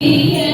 Yeah.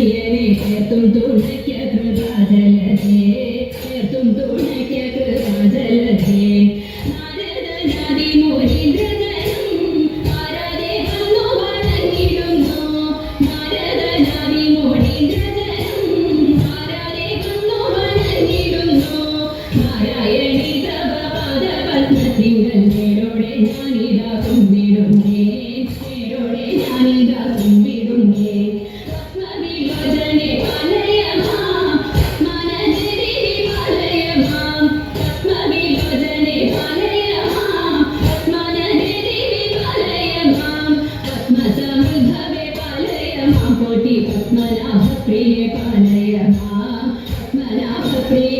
ഓടിച്ചിന്നടിയനെ ചേർത്തും പാലയമാം കോട്ടി പത്മനാഭപ്രിയെ പാലയമാം പത്മനാഭപ്രിയെ പാലയമാം